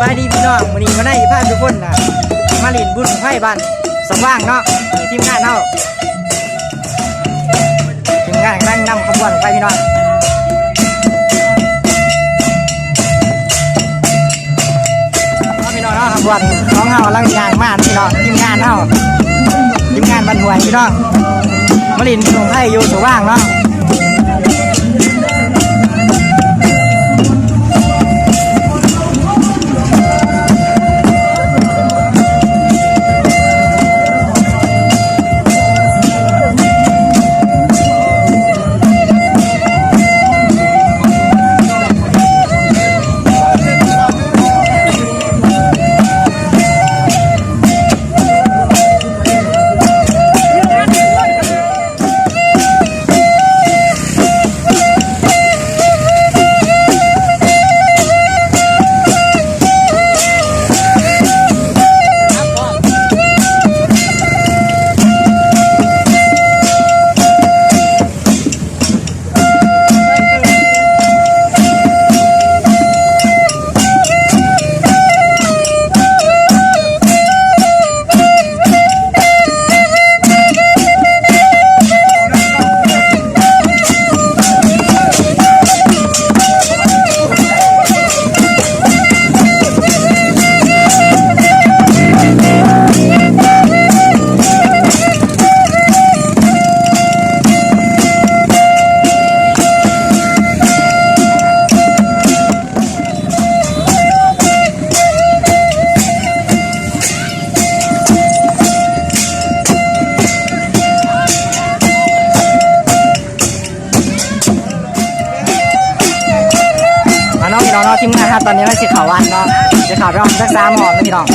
บายดีพี่น้องวันนี้มาได้พาทุกคนนะมาเล่นบุญไพ่บ้านสว่างเนาะทีมงานเนาะทีมงานกำลังนำขบวนไปพี่น้องพี่น้องเนาะขบวนของเฮากำลังยางมาพี่น้องทีมงานเฮาทีมงานบันหวยพี่น้องมาเล่นบุญไพ่อยู่สว่างเนาะ ตอนนี้มันสิเขาวันเนาะจะข่าวรอบสักสามหอมนะพี่น้อง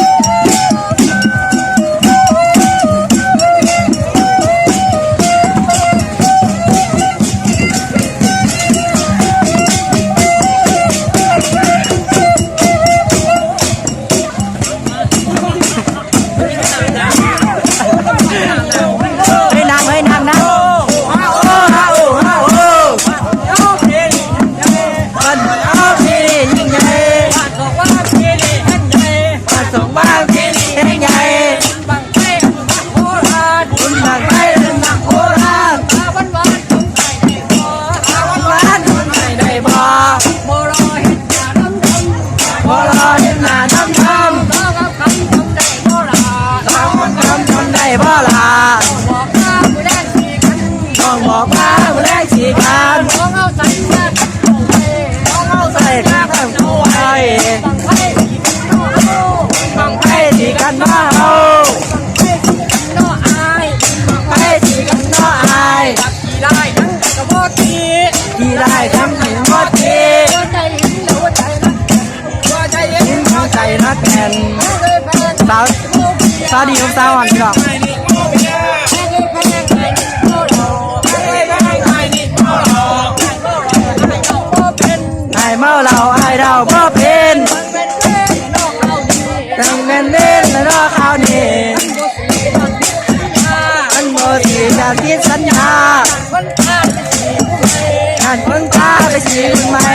นักแก่นสาวสาวดีของสาวอ่อนพี่น้องไอ้เมาเราไอ้เราบ่เป็นตั้งเน้นเล่นแล้วรอข้าวนี่มันโมสีจะพิดสัญญาหันคนตาไปสีใหม่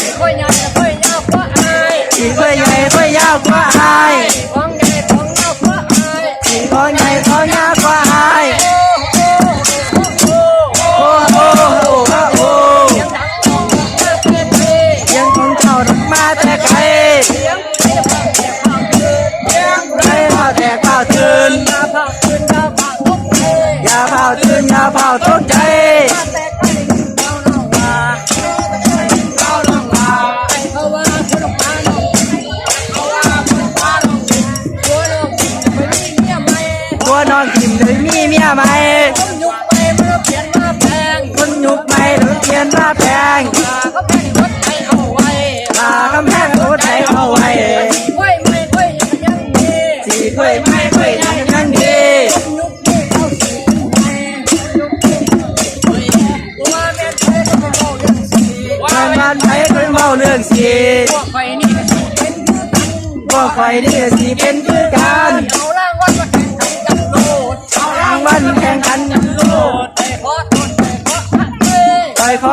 สีเพื่อใหญ่ ญ่าคำแพงรถไถเอาไว้สีค่อยไม่ค่อยยังยังดีวันวันไถเป็นเมาเรื่องสีพวกไฟนี่สีเป็นคือกันเอาล่างวันมาแข่งขันกันโลดเอารางวัลแข่งขันโล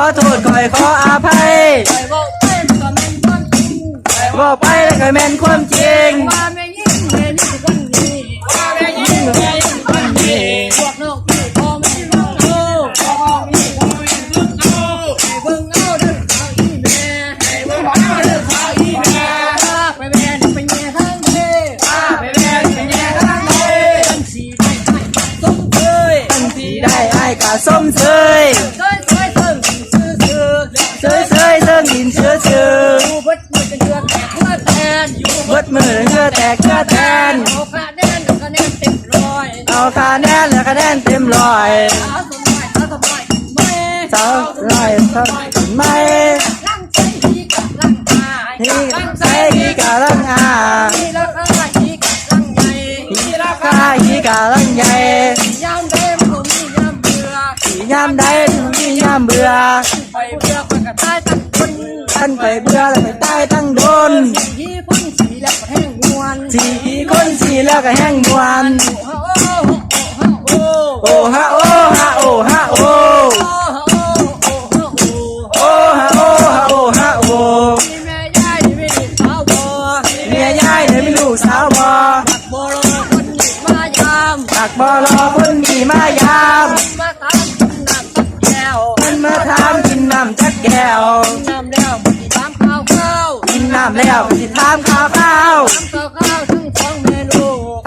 ขอโทษคอยขออภัยคอยบอกเป็นก็แม่นความจริงบอกไปแล้วก็แม่นความจริง thêm loài. Sao loài sao may. Thì say khi cả lăng à. Khi cả lăng nhảy nham đen đi nham bừa. Thân phải bừa là phải tai tăng đôn. Chỉ con chỉ là cả hang buồn โอฮะโอฮะโอฮะโอโอฮะโอฮะโอฮะโอเมียยายเธอไม่รู้สาวบอตักบอรอคนมีมายามมันมาถามกินน้ำจักแก้วกินน้ำแล้วสิถามข้าวข้าว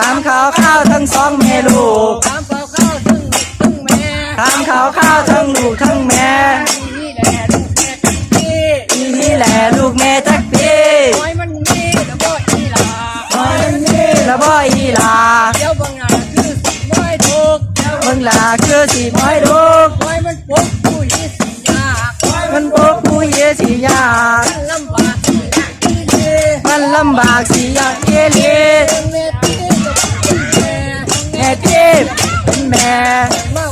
ตามข้าวข้าวทั้งสองเมนูาวข้าวทั้งลูกทั้งแม่อีนี่แหละลูกแม่จักปีน้อยมันมีแล้วบ่อีหละน้อยมันมีแล้วบ่อีหลาเดี๋ยวบางหนาคือสิน้อยทุกเดี๋ยวบางหนาคือสิน้อยทุกน้อยมันปุ๊บผู้เยสิยากน้อยมันปุ๊บผู้เยสิยากมันลำบากสิยากอีเลมันลำบากสิยากอีเลแม่เจ็บเป็นแแม่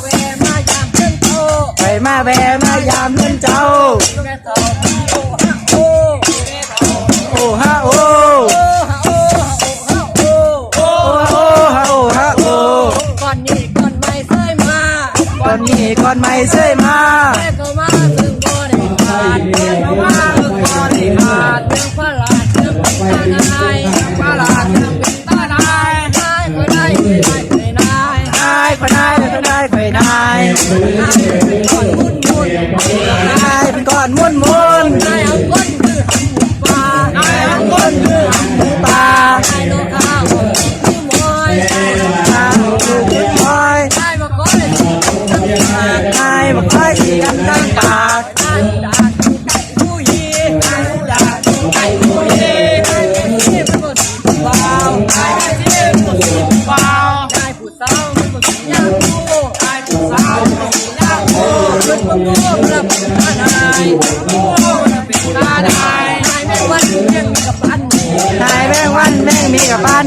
มาแวมายามเพื่นเจ้า โอ้ฮะโอ้โอ้ฮะโอ้ฮะโอ้ฮะโอก่อนนี้ก่อนไม่เคยมาก่อนนี้ก่อนไม่เคยมา เป็นก้อนมุ่นมุ่นไเป็นก้อนมุ่นมุ่น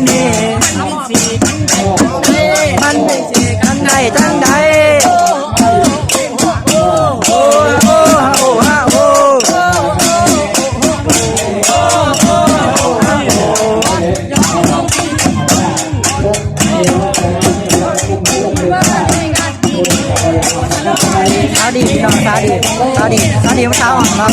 นี้มันเป็นสีกันได้ทั้งใดสาวดีพี่น้องสาวดีสาวดีสาวดีมาสาวอ่อนมา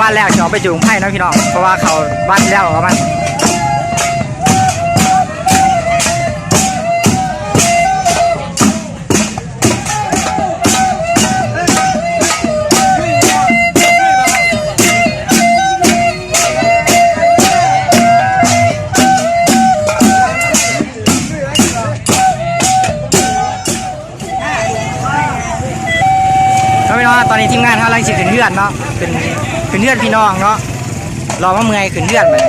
บ้านแล้วจะออกไปจุงไพ่นะพี่น้อง เพราะว่าเขาบ้านแล้วประมาณก็พี่น้องตอนนี้ทีมงานเขากำลังสิขึ้นเฮือนเนาะขึ้น ขึ้นเลือนพี่น้องเนาะรอมาเมื่อยขึ้นเลือนมา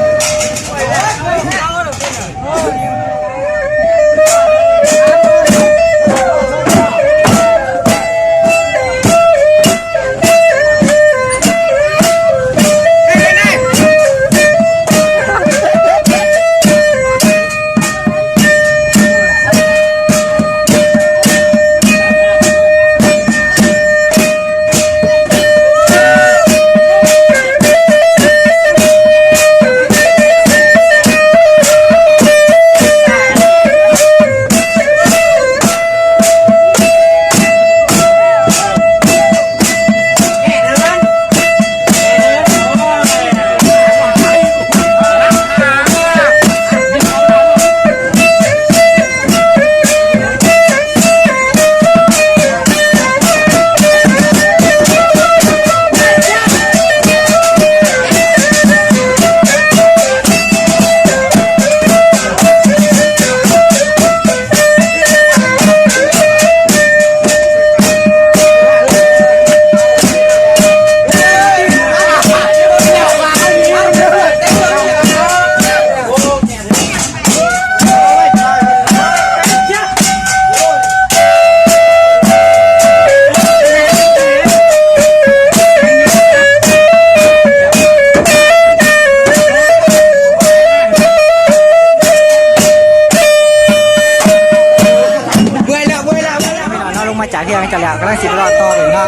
เนาะลงมาจากที่ยังจะแล้วกำลังสิไปรอต่ออีกเนาะ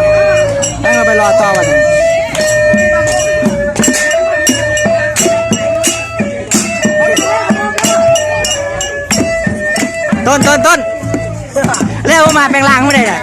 ให้เราไปรอต่อวันต้นต้นต้นเร็วมาแปลงร่างไม่ได้เลย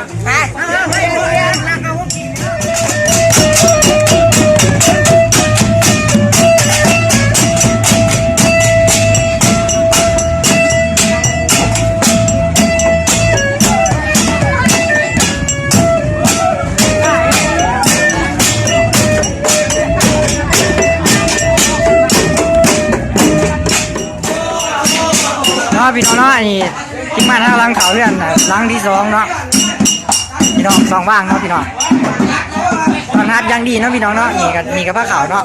นาะพี่น้องเนาะอันนี้ทีมงานทางล้างเขาเพื่อนน่ะล้างที่สองเนาะพี่น้องสองว่างเนาะพี่น้องตอนฮัดยังดีเนาะพี่น้องเนาะนี่กับนี่กับผ้าขาวเนาะ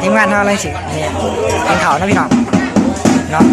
ทีมงานทางล้างสินี่เป็นเขาเนาะพี่น้องเนาะ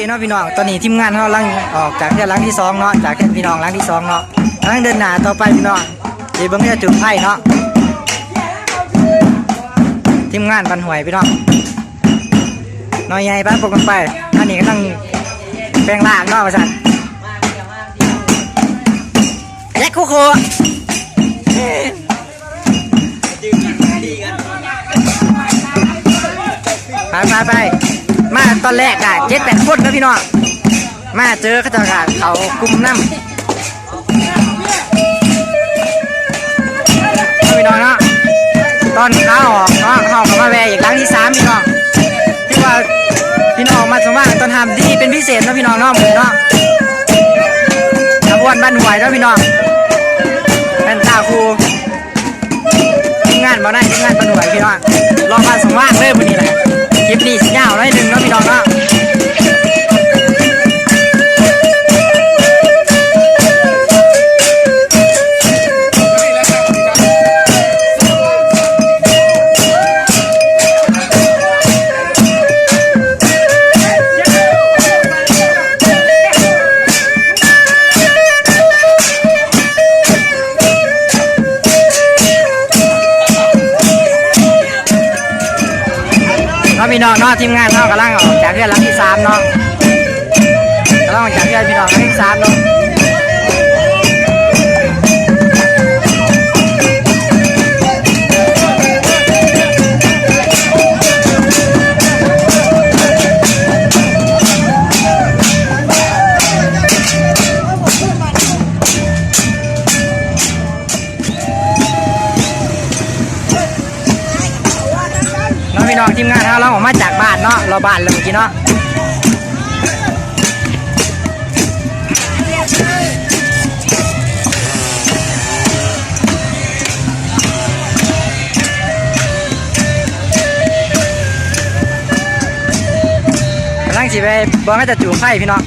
เคเนาะพี่น้อง ตอนนี้ทีมงานเขาลังออกจากแค่ลังที่สองเนาะ จากแค่พี่น้องลังที่สองเนาะลังเดินหน้าต่อไปพี่น้องเดี๋ยวเบิ้งจะจุดไพ่เนาะ ทีมงานบันหวยพี่น้องน้อยใหญ่ป้าปกกันไปอันนี้ก็ต้องแปลงร่างเนาะประสันแยกคู่โคไปไปไป มาตอนแรกอะเจ็ดแปดคนนะพี่น้องมาเจอเขาจะกะเขากลุ่มน้ำพี่น้องเนาะตอนเขาออกเนาะเขากมาแวะอีกครั้งที่สามพี่น้องที่ว่าพี่น้องมาสมว่าตอนทำดีเป็นพิเศษนะพี่น้องเนาะหมือเนาะขบวนบ้านหวยนะพี่น้องเป็นตาครูทีมงานมาได้ทีมงานบ้านหวยพี่น้องรอมาสมว่าเลยวันนี้แหละ คลิปนี้ยาวหน่อยหนึ่งเนาะพี่น้องเนาะ พี่น้องเนาะทีมงานเนาะกำลังออกจากเรือนหลังที่สามเนาะกำลังออกจากเรือนพี่น้องหลังที่สามเนาะ ทีมงานเราเราออกมาจากบ้านเนาะเราบ้านเราเมื่อกี้เนาะกำลังสิไปบอกให้จะจูบไฟพี่น้อง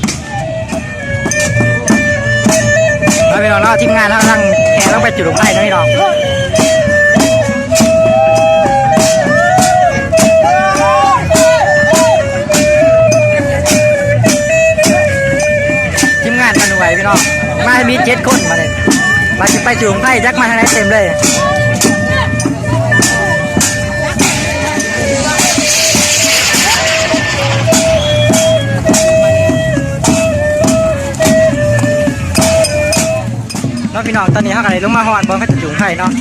เนาะพี่น้องเนาะทีมงานเรากำลังแห่ต้องไปจุดไฟเนาะพี่น้อง วพี่น้อง มามีเจ็ดคนมาเลยมาจะไปจูงไพ่แจ็คมาทางไหนเต็มเลยเนาะพี่น้องตอนนี้เขากำลังลงมาหอดบอลเขาจะจูงไพ่เนาะ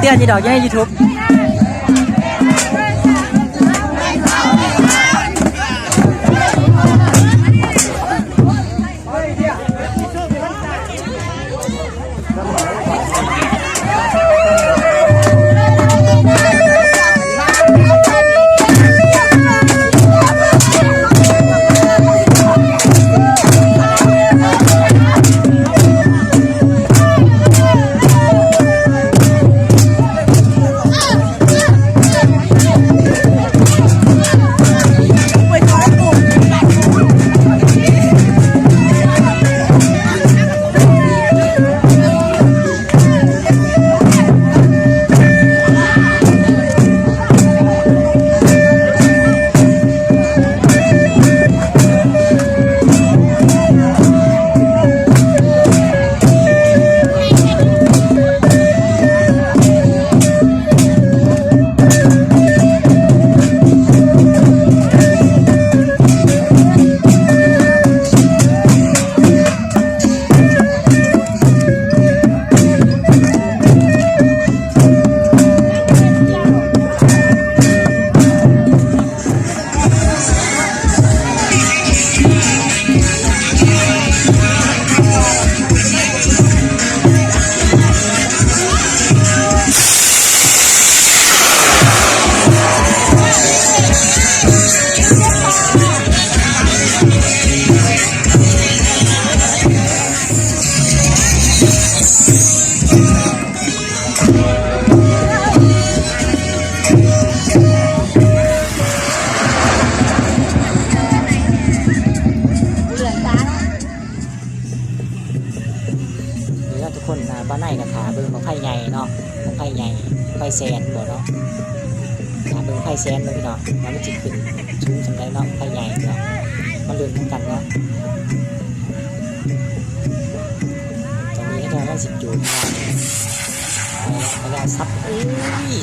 ไม่ใช่แจ้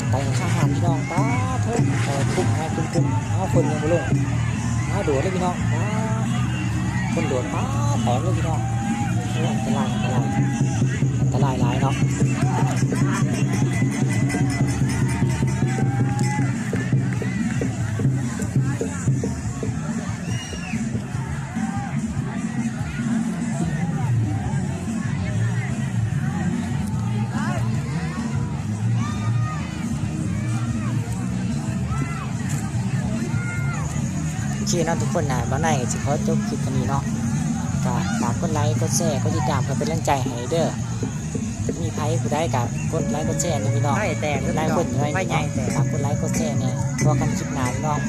ยไต่ข้างหันพี่น้องป้าเถอะเออคุ้มให้คุ้มคุ้มเอาคนยังบ่ลงเอาโดดเลยพี่น้องป้าคนโดดป้าแตกเลยพี่น้องโอ้อันตรายอันตรายอันตรายหลายเนาะ เคเนาะทุกคนนะบ้านไหนสิขอจบคลิปกันนี้เนาะก็ฝากกดไลค์กดแชร์กดติดตามเพื่อเป็นแรงใจให้เด้อมีไพ่ผู้ใดกับกดไลค์กดแชร์นะพี่น้องไผ่แตกหลายคนอยู่ไว้ไผ่นี่ใหญ่เนาะแตกฝากกดไลค์กดแชร์เนี่ยพอกันคลิปหน้าพี่น้อง